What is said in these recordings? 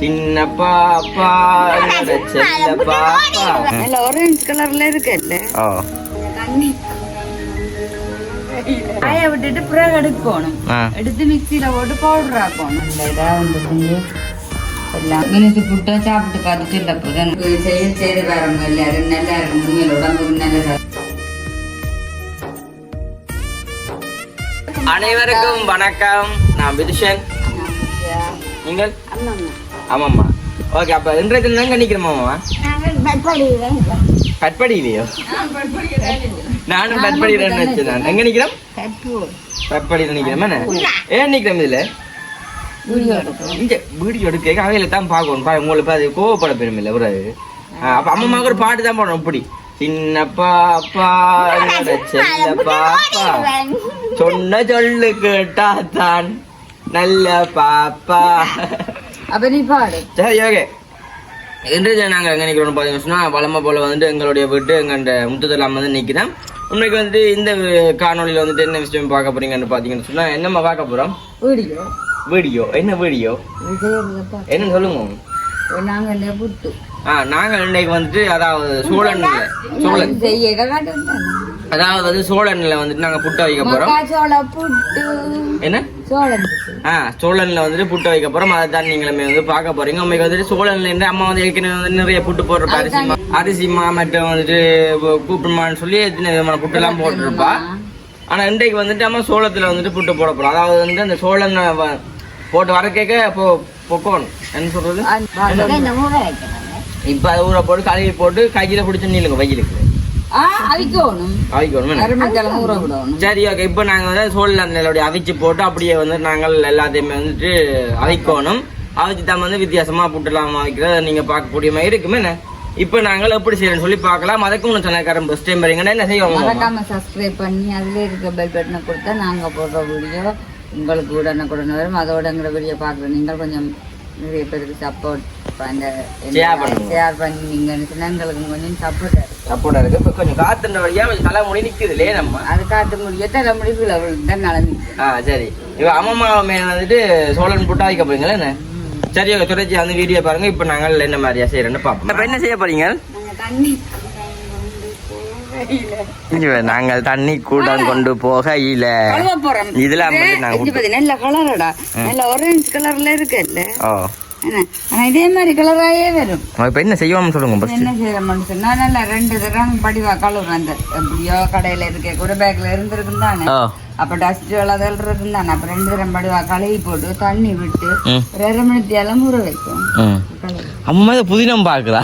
சின்ன பாப்பா செல்ல பாப்பா. நல்ல ஆரஞ்சு கலர்ல இருக்குல்ல காய விட்டுட்டு பிறகு எடுக்கணும் எடுத்து மிக்சியில போட்டு பவுடர் ஆக்கணும் இனித்து புட்டா சாப்பிட்டு பார்த்துட்டு இல்லை போதும் செய்ய செய்து பாருங்க எல்லாரும் நல்லா இருக்கும் உடம்புக்கு நல்லதா அனைவருக்கும் வணக்கம் நான் விதுஷன் நீங்கள் ஆமாம்மா. ஓகே அப்ப இன்றைய தினம் எங்க நிக்கிறோமாமா கட்படியிலையோ நானும் கட்படியிலன்னு வச்சேன் நான் எங்க நிக்கிறோம்? கட்படியில நிக்கிறோம் என்ன? ஏன் நிக்கிறோம் இதுல? இங்க வீடியோ எடுக்க அவையில தான் பார்க்கணும். பா உங்களுக்கு அது கோவப்பட பெருமில்ல ஒரு அப்ப அம்மாவுக்கு ஒரு பாட்டு தான் போடணும் இப்படி. சின்ன பாப்பா செல்ல பாப்பா. சொன்ன சொல்லு கேட்டா தான் நல்ல பாப்பா. அப்ப நீ பாடு. சரி ஓகே. இன்றைய நாங்கள் எங்கே நிற்கிறோம்னு பார்த்தீங்கன்னா சொன்னால் வளமை போல் வந்துட்டு எங்களுடைய வீட்டு எங்கள்ட முத்ததெல்லாம் வந்து நிற்கிறேன். உண்மைக்கு வந்து இந்த காணொலியில் வந்துட்டு என்ன விஷயம் பார்க்க போறீங்கன்னு பார்த்தீங்கன்னு சொன்னால் என்னம்மா பார்க்க போகிறோம் வீடியோ. வீடியோ. என்ன வீடியோ? என்னன்னு சொல்லுங்க. நாங்க இல்ல புட்டு. ஆ நாங்கள் இன்னைக்கு வந்துட்டு அதாவது சோழன். காட்டுறேன் அதாவது வந்து சோழன்ல வந்துட்டு நாங்கள் புட்டை வைக்க போகிறோம் என்ன? ஆ சோழன்ல வந்துட்டு புட்டு வைக்க போறோம். அதை தான் நீங்களுமே வந்து பார்க்க போறீங்க. உங்களுக்கு வந்துட்டு சோழன்ல இருந்து அம்மா வந்து ஏற்கனவே வந்து நிறைய புட்டு போடுறப்ப அரிசிமா அரிசிமா மற்றும் வந்துட்டு கூப்பிடுமான்னு சொல்லி எத்தனை விதமான புட்டு எல்லாம் போட்டிருப்பா. ஆனா இன்றைக்கு வந்துட்டு அம்மா சோளத்துல வந்துட்டு புட்டு போட போறோம். அதாவது வந்து அந்த சோழன் போட்டு வர கேட்க இப்போ பொக்கோணும். என்ன சொல்றது? இப்ப ஊற போட்டு கழுவி போட்டு கையில பிடிச்சு நீளுங்க வெயிலுக்கு. சரி ஓகே இப்போ நாங்கள் வந்து சோழ நிலோடைய அவிச்சு போட்டு அப்படியே வந்து நாங்கள் எல்லாத்தையுமே வந்துட்டு அவிக்கணும். அவிச்சு தான் வந்து வித்தியாசமா புட்டுலாம் அவிக்கிறத நீங்க பார்க்கக்கூடிய மாதிரி இருக்குமே. என்ன? இப்போ நாங்கள் எப்படி செய்யறோம்னு சொல்லி பார்க்கலாம். அதுக்கும் ஒன்று சொன்னக்காரன் ஃபஸ்ட் டைம் வரீங்கன்னா என்ன செய்வாங்க மறக்காம சப்ஸ்கிரைப் பண்ணி அதுல இருக்க பெல் பட்டனை கொடுத்தா நாங்க போடுற வீடியோ உங்களுக்கு உடனுக்குடன் வரும். அதோட எங்களோட வீடியோ பார்க்குற நீங்கள் கொஞ்சம் நிறைய பேருக்கு சப்போர்ட் பண்ணுங்க. ஷேர் பண்ணீங்கன்னு சொன்னா எங்களுக்கு கொஞ்சம் சப்போர்ட் இருக்கு. இப்போ கொஞ்சம் காத்துன்ற வழியா கொஞ்சம் தலைமுடி நிற்குதுலே நம்ம? அது காட்ட முடியும் தலை முடிவில் அவளுக்கு தான் நடந்து ஆ சரி. இப்போ அம்மா மேல வந்துட்டு சோழன் புட்டு அவிக்க போறீங்களா என்ன? சரி தொடர்ச்சி அந்த வீடியோ பாருங்க. இப்போ நாங்கள் என்ன மாதிரியா செய்யறோம்னு பார்ப்போம் இப்போ என்ன செய்ய போறீங்க? நாங்கள் தண்ணி கூட கொண்டு போக இல்ல கழுவ போறோம் இதுல வந்து நாங்க இது பாத்தீங்க நல்ல கலரடா. நல்ல ஆரஞ்சு கலர்ல இருக்குல்ல. இதே மாதிரி கலராயே வரும். இப்போ என்ன செய்வோம்னு சொல்லுங்க என்ன செய்யறோம்னு சொன்னா நல்லா ரெண்டு தரம் படிவா கழுவுறேன். அந்த எப்படியோ கடையில இருக்க கூட பேக்ல இருந்திருக்கும் தானே. அப்ப டஸ்ட் அதெல்லாம் இருக்கும் தானே. அப்ப ரெண்டு தரம் படிவா கழுவி போட்டு தண்ணி விட்டு ம். ஒரு அரை மணித்தி எல்லாம் ஊற வைக்கும். அம்மா புதினம் அம்மாக்கு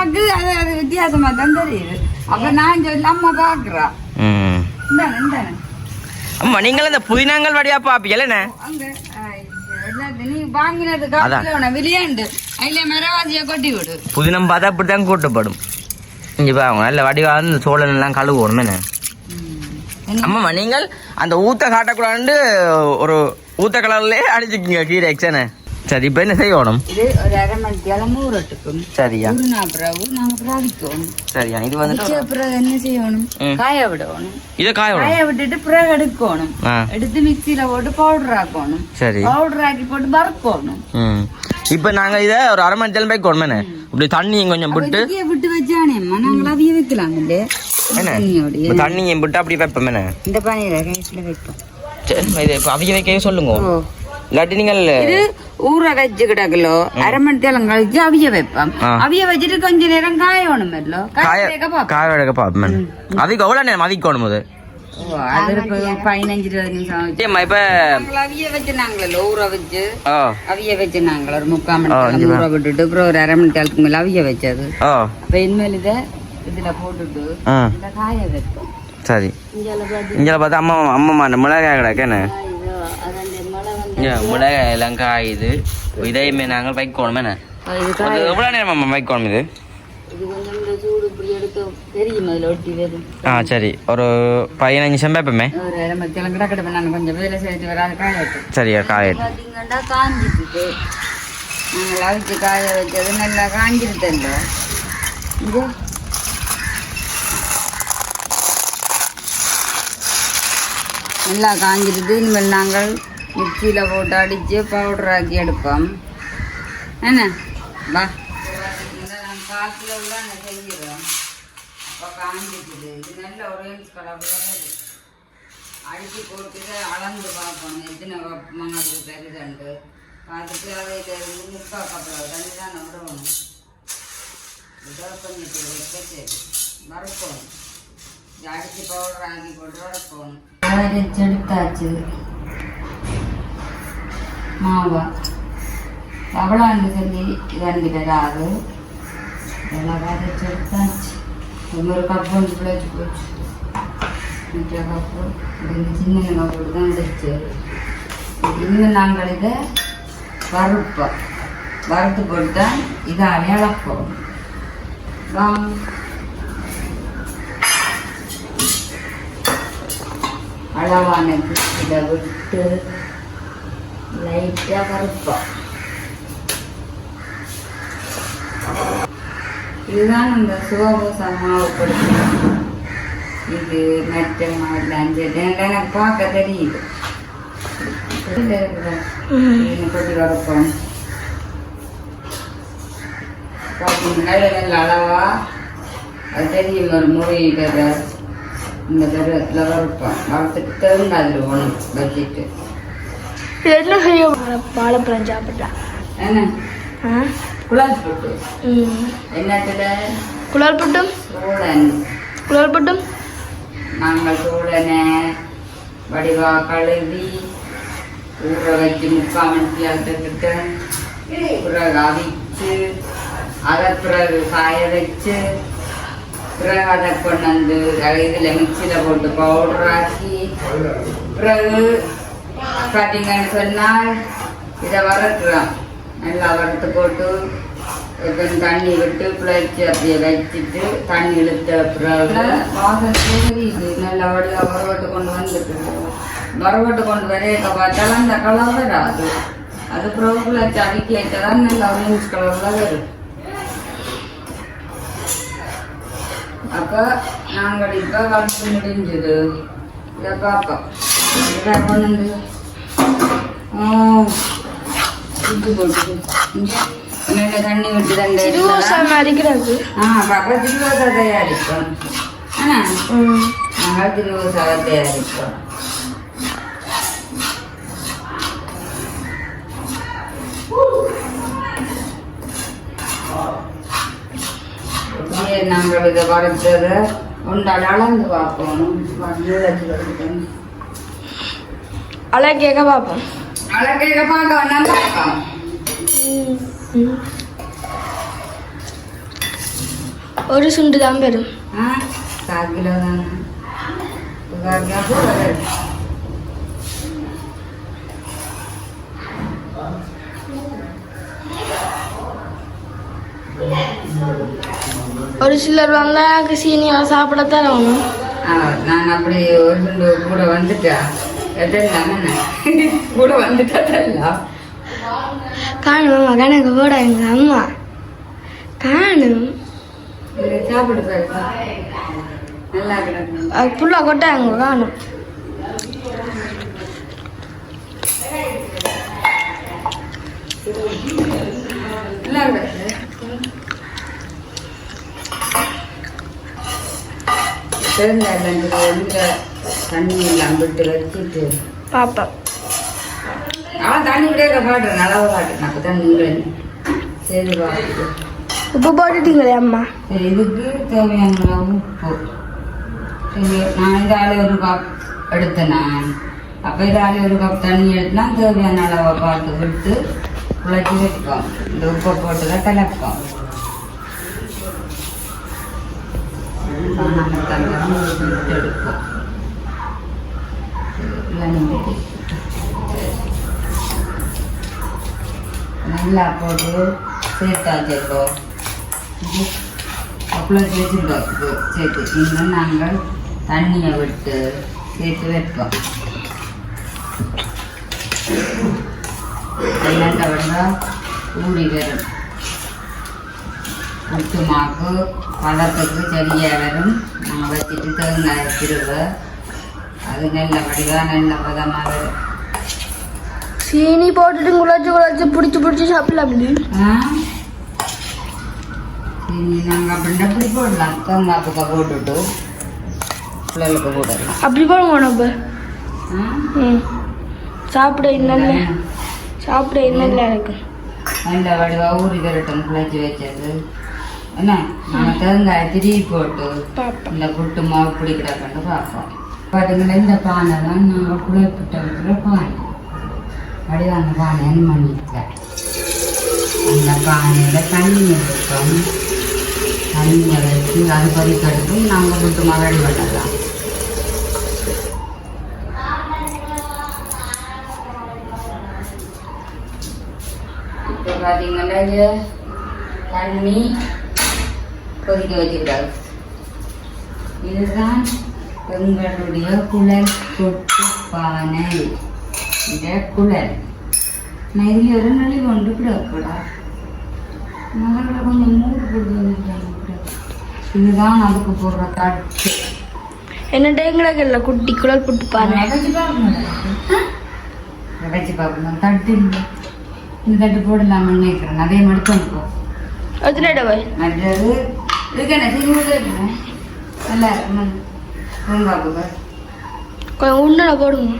அது அது வித்தியாசமா தான் தெரியுது. அப்ப நான் சொல்ல அம்மா பாக்குறா. அம்மா நீங்களும் இந்த புதினங்கள் வழியா விடு. புதினம் பார்த்தா அப்படி தான் கூட்டப்படும். இங்கே பாருங்க நல்ல வடிவா இந்த சோழன் எல்லாம் கழுவுவோம் அம்மா நீங்கள் அந்த ஊத்த காட்டக்கூடாது ஒரு ஊத்த கலர்லயே அடிச்சுக்கிங்க கீரை எக்ஸனு சரி இப்போ என்ன செய்யணும்? இது ஒரு அரை மணி நேரம் ஊறட்டுக்கும் சரியா. ஊறினா பிறகு நாங்க பிராதிக்கணும் சரியா இது வச்ச பிறகு என்ன செய்யணும். காய விடணும். இதை காய காய விட்டுட்டு பிறகு எடுக்கணும். எடுத்து மிக்சியில போட்டு பவுடர் ஆக்கணும். சரி. பவுடர் ஆக்கி போட்டு வறுக்கணும். இப்போ நாங்கள் இதை ஒரு அரை மணி போய் கொண்டு இப்படி தண்ணி கொஞ்சம் விட்டு விட்டு வச்சானேம்மா நாங்கள் அவிய வைக்கலாம் என்ன? தண்ணியோடைய. இப்போ தண்ணியை விட்டு அப்படி வைப்போம் இந்த பானையில வைப்போம். சரி இது இப்போ அவிய வைக்கவே சொல்லுங்க. இல்லாட்டி நீங்கள் இது ஊற வச்சு கிடக்கலோ அரை மணி கழிச்சு அவிய வைப்போம். அவிய வச்சுட்டு கொஞ்ச நேரம் காயணும் இல்லோ காய காய அதுக்கு எவ்வளோ நேரம் அது பதினஞ்சு இருபது நிமிஷம் இப்போ நாங்கள் அவிய வச்சு நாங்களே ஊற வச்சு. அவிய வச்சு நாங்கள் ஒரு முக்கால் மணி நேரம் ஊற விட்டுட்டு அப்புறம் ஒரு அரை மணி நேரத்துக்கு மேல அவிய வச்சது. ஓ அப்ப இனிமேல் இதை இதுல போட்டுட்டு ஆ. இந்த காய வைப்போம். சரி. இங்கே பார்த்து இங்கே பார்த்தா அம்மா அம்மா மிளகாய் கிடக்கு என்ன இதோ அதன் மழை வந்து இங்கே மிளகாய் எல்லாம் காயுது இதையுமே நாங்கள் வைக்கணும் எவ்வளோ நேரம் வைக்கணும் இது? ஆ சரி. ஒரு பதினஞ்சு நிமிஷம் வைப்போமே சரியா காயிட்டு காஞ்சிட்டு நாங்கள் அவிச்சு காய வச்சது நல்லா காஞ்சிருத்தல்ல இது நல்லா காஞ்சிருது. இனிமேல் நாங்கள் மிக்சியில் போட்டு அடித்து பவுடர் ஆக்கி எடுப்போம் என்ன வா இந்த நான் காற்றுல உள்ள நான் செஞ்சிடும் அப்போ காஞ்சிக்குது இது நல்ல ஒரேஞ்ச் கலரில் அடித்து போட்டுட்டு அளந்து பார்ப்போம் எத்தனை மங்களுக்கு தருதுண்டு பார்த்துட்டு அதை இருந்து முக்கால் கப்பல் தண்ணி தான் விடணும் இதோ கொஞ்சம் வைக்க சரி வறுக்கணும் இது அடித்து பவுடர் ஆக்கி போட்டு வரப்போம் அதை மாவா. எவ்வளோன்னு சொல்லி ரெண்டு வராது எல்லாம் வேறு செடுத்தாச்சு ஒரு கப்பு வந்து பிழைச்சி போச்சு. மிச்ச கப்பு இந்த சின்ன கப்பு தான் இருந்துச்சு இன்னும் நாங்கள் இதை வறுப்போம். வறுத்து போட்டு தான் இதை அடையாளப்போம் அளவான இதை விட்டு லைட்டாக வறுப்போம் இதுதான் இந்த சிவபூசா மாவு கொடுக்கணும் இது மற்ற மாவில் அஞ்சு எனக்கு பார்க்க தெரியுது. இதுல இருக்குதா? கொட்டி வறுப்போம். பார்த்தீங்கன்னா இது அளவா. அது தெரியும் ஒரு முறையிட்ட இந்த வறுப்போம். வறுத்துட்டு அதில் ஒன்று வச்சுட்டு என்ன செய்ய வாழைப்பழம் சாப்பிட்டா. என்ன? ஆ? குழல் போட்டு. குளால் புட்டும்? குளால் புட்டும்? நாங்கள் சூடனை வடிவா கழுவி ஊற வச்சு முக்கால் மணிக்கு அழுத்துக்கிட்டு பிறகு அவிச்சு அதை பிறகு காய வச்சு பிறகு அதை கொண்டு வந்து இதில் மிக்சியில் போட்டு பவுடர் ஆக்கி பிறகு பார்த்தீங்கன்னு சொன்னால் இதை வறுக்கிறோம் நல்லா வறுத்து போட்டு கொஞ்சம் தண்ணி விட்டு பிழைச்சி அப்படியே வச்சுட்டு தண்ணி இழுத்த பிறகு வாசல் தெரியுது. நல்லா வடிவாக வரவட்டு கொண்டு வந்துட்டு வரவட்டு கொண்டு வரைய பார்த்தாலும் அந்த கலர் வராது. அது பிறகு பிழைச்சி அடிக்க தான் நல்லா ஆரஞ்சு கலரில் வரும். அப்போ நாங்கள் இப்போ வளர்த்து முடிஞ்சது. இதை பார்ப்போம். இதை கொண்டு வந்து தண்ணி விட்டு தண்டை அடிக்கிறது ஆ பார்க்க திருவோசை தயாரிப்போம் நாங்கள் திருவோசாவை தயாரிப்போம் நாங்கள் இதை வறுத்ததை உண்டால் அளந்து பார்ப்போம் நீளத்தில் பார்ப்போம் பார்க்க. ஒரு சுண்டு தான் பெறும் ஆ கால் கிலோ தானே. ஒரு சிலர் வந்தா எனக்கு சீனியாக சாப்பிட தரணும் நான் அப்படி ஒரு கூட வந்துட்டா எதெல்லாம் கூட வந்துட்டா தெரியலாம் காணும் கணக்கு போட எங்க அம்மா. காணும். அது புல்லா கொட்டாங்க காணும். நல்லா கிடக்கு தேங்காய் எந்த தண்ணி எல்லாம் விட்டு வச்சுட்டு. பாப்பா. அவன் தண்ணி விட காட்டுறேன் அளவு காட்டுறேன் அப்போ தான் நீங்கள் சரி பார்த்து உப்பு போட்டுட்டீங்களே அம்மா? இதுக்கு தேவையான உப்பு. சரி நான் இந்த ஆளு ஒரு கப் எடுத்தேன் நான். அப்போ இந்த ஆளு ஒரு கப் தண்ணி எடுத்துனா தேவையான அளவை பார்த்து விட்டு குழச்சி வைப்போம். இந்த உப்பை போட்டு தான் கலப்போம் எடுப்போம். இல்லை நல்லா போட்டு சேர்த்தாச்சு இப்போ அவ்வளோ வச்சுருக்கோம் சேர்த்து இன்னும் நாங்கள் தண்ணியை விட்டு சேர்த்து வைப்போம். எண்ணெய் விட ஊறி வரும். உப்பு மாக்கு பதத்துக்கு சரியாக வரும். நாங்கள் வச்சுட்டு தேங்காய் திருவை அது நல்ல வடிவாக நல்ல வரும் சீனி போட்டுட்டு குழச்சு குழச்சு பிடிச்சி பிடிச்சி சாப்பிடலாம் அப்படி? சரி நாங்கள் அப்படின்னா இப்படி போடலாம் தேங்காய் பக்கம் போட்டுட்டு பிள்ளைகளுக்கு போடலாம் அப்படி போடுங்க நம்ம? ம் சாப்பிட இன்னல்ல சாப்பிட இன்னல்ல எனக்கு நல்ல வடிவா ஊறி வரட்டும் குழச்சி வச்சது என்ன நம்ம தேங்காய் திருவி போட்டு இந்த புட்டு மாவு பிடிக்கிறாக்கன்னு பார்ப்போம் பார்த்தீங்கன்னா இந்த பானை தான் நாங்கள் குளிர்பிட்ட வைக்கிற பானை வடிவான பானைன்னு பண்ணிட்டேன் அந்த பானையில் தண்ணி இருக்கும் தண்ணியை வச்சு அது பறிக்கெடுத்து நாங்கள் விட்டு மாவு ரெடி பண்ணலாம் இப்போ பார்த்தீங்கன்னா இது தண்ணி கொதிக்க வச்சுக்கிறாங்க இதுதான் எங்களுடைய குழல் கொட்டு பானை இந்த குழல். ஒரு நொழி கொண்டு கிடக்கூடா. முதல்ல கொஞ்சம் மூடு போட்டு. இதுதான் அதுக்கு போடுற தட்டு. என்ன டேங்கடகல்ல குட்டி குழல் புட்டு பாரு உடைச்சு பார்க்கணும். தட்டு இல்லை இந்த தட்டு போடலாம்னு நினைக்கிறேன் அதே மாதிரி கொண்டு எத்தனை மற்றது இதுக்கு என்ன? நல்லா கொஞ்சம் உண்டனை போடுங்க.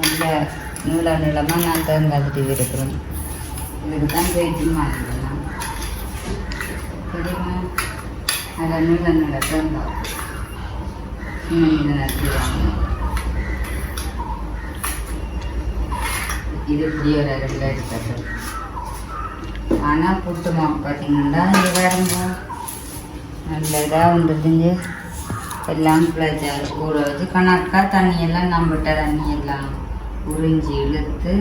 நல்ல நீள நீளமாக நான் தேங்காய் தட்டி இருக்கிறேன் இதுக்கு தான் பேச்சு மாற்றிக்கலாம் தெரியுமா அதில் நீள நீள தேங்காய் இது இப்படி ஒரு ரெண்டு எடுத்துட்டு ஆனால் புட்டு மாவு பார்த்தீங்கன்னா இது வேறுங்க நல்ல இதாக வந்துருந்துங்க எல்லாம் பிள்ளைச்சாரு ஊற வச்சு கணக்காக தண்ணியெல்லாம் நம்பிட்ட தண்ணி எல்லாம் உறிஞ்சி இழுத்து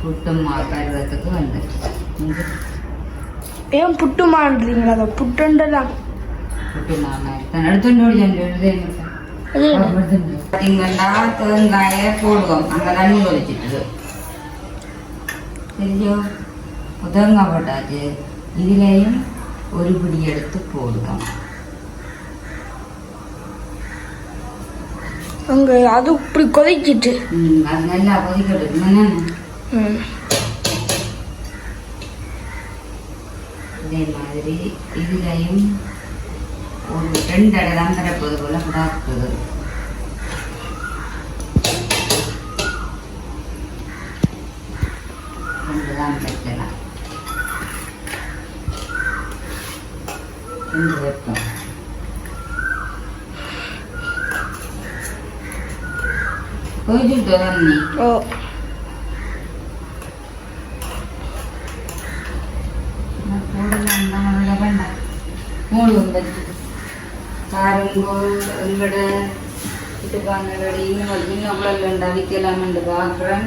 புட்டு மாவு பருவத்துக்கு வந்துடுச்சு இங்க ஏன் புட்டு மான்றீங்களா அதை புட்டுண்டலாம் புட்டு மாவு தான் எடுத்துட்டு? பார்த்தீங்கன்னா தேங்காயை போடுவோம். அங்கே தண்ணி கொதிச்சிட்டு தெரிஞ்சோ தேங்காய் போட்டாச்சு இதுலேயும் ஒரு பிடி எடுத்து போடுவோம். அங்க அது இப்படி கொதிச்சிட்டு ம், அது நல்லா கொதிக்கட்டும். இதே மாதிரி இதுலேயும் ஒரு ரெண்டு அடை தான் தரப்போது போல கிடாக்குது ரெண்டு தான் வைக்கலாம் ரெண்டு வைப்போம் போயிட்டு தண்ணி ஓ. மூணு வந்தது பாருங்கோ எங்களோட வீட்டுக்காரங்களோட இன்னும் இன்னும் அவ்வளோ வேண்டாம் விற்கலாம்னு பார்க்குறேன்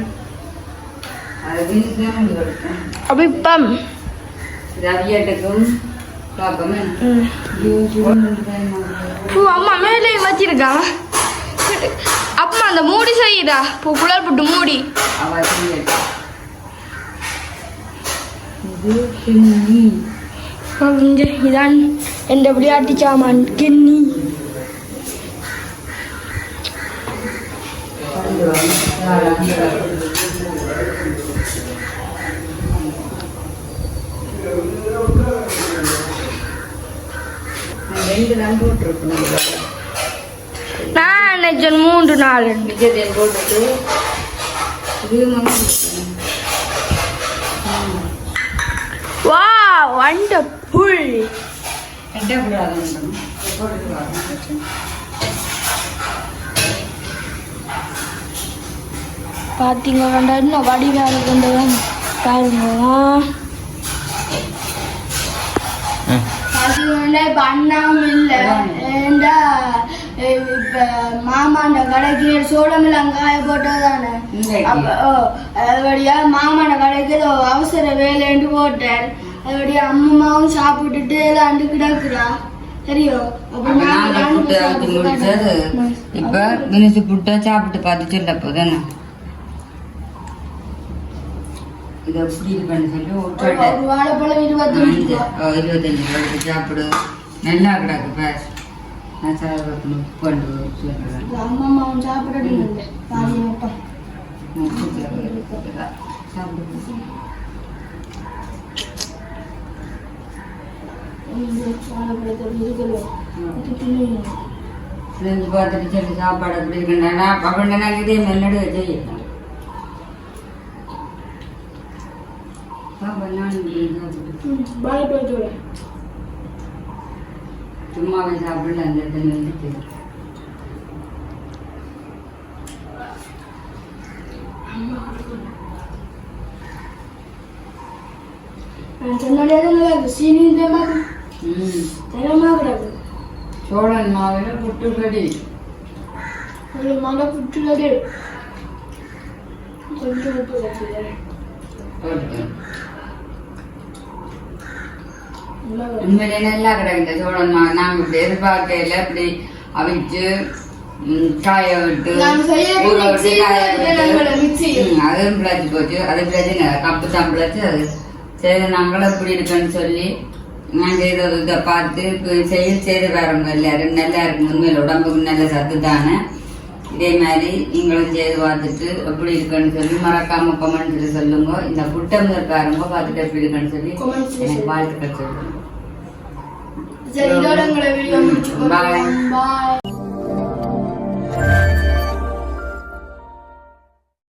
அதை கொண்டு கொடுத்தேன் அபிப்பம். ரவியாட்டுக்கும் பூ அம்மா மேலேயும் வச்சிருக்காங்க அப்பா அந்த மூடி செய்யுதா பூ குழல் போட்டு மூடி. இதான் எந்த விளையாட்டு சாமான். கிண்ணி. Thank you. ரெண்டு போட்டிருக்கணும் நான் நினைச்சேன் மூன்று நாள். போட்டுட்டு மாதிரி வா வண்ட புல். பார்த்தீங்க வேண்டாம் இன்னும் வடிவாக கொண்டு பாருங்க. இப்போ அண்ணாவும் இல்லை. ஏண்டா மாமாண்ட கடைக்கு சோளமெல்லாம் காய போட்டதானே அதுபடியா மாமாண்ட கடைக்கு அவசர வேலைன்னு போட்டேன். அதுபடியா அம்மாவும் சாப்பிட்டுட்டு விளாண்டு கிடக்குறா தெரியும் இப்ப மினிசு புட்டை சாப்பிட்டு பார்த்து சொல்ல போதானே இதை எப்படி பண்ணி சொல்லி வாழைப்பழம் இருபத்தஞ்சு ரூபா இருபத்தஞ்சு ரூபாய்க்கு சாப்பிடு நல்லா கிடக்கு பார் நான் சாப்பிட்டு உப்பு சொல்கிறேன் சாப்பிடறது மட்டும் சாப்பிட்டு சாப்பிடறது இருக்கணும் இது தின்னுங்க. செஞ்சு பார்த்துட்டு சரி சாப்பாடு எப்படி இருக்குன்னா அப்படின்னா இதே மெல்லடு செய்யலாம் சாப்பாடு நான் இப்படி சாப்பிட்டு ம், வாழைப்பழத்தோட சும்மாவே சாப்பிடல அந்த இடத்துல இருந்துச்சு நான் சொன்னாலே தான் நல்லா இருக்கு சீனி இந்த மாதிரி ம் தரமா கிடக்கு சோழன் மாவில் புட்டு கடி ஒரு மழை புட்டுலது கொஞ்சம் உப்பு வச்சுக்கிறேன் போட்டுக்கணும் நல்லா இருக்கு. உண்மையிலே நல்லா கிடக்குது சோழன் நாங்கள் எதிர்பார்க்கையில் இப்படி அவிச்சு காய விட்டு செய்ய ஊற காய. விட்டு அதுவும் பிழைச்சி போச்சு. அது பிரச்சனை கப்பு தான் பிழைச்சி. அது சரி நாங்களும் இப்படி இருக்குன்னு சொல்லி நான் செய்தது இதை பார்த்து செயல் செய்து பாருங்க எல்லாரும். நல்லா இருக்கு உண்மையில் உடம்புக்கு நல்ல சத்து தானே. இதே மாதிரி நீங்களும் செய்து பார்த்துட்டு எப்படி இருக்குன்னு சொல்லி மறக்காம கமெண்ட்ல சொல்லுங்க. இந்த புட்டம் இருக்காருங்க பார்த்துட்டு எப்படி இருக்குன்னு சொல்லி எனக்கு வாழ்த்துக்கள் சொல்லுங்க. சரி பாய்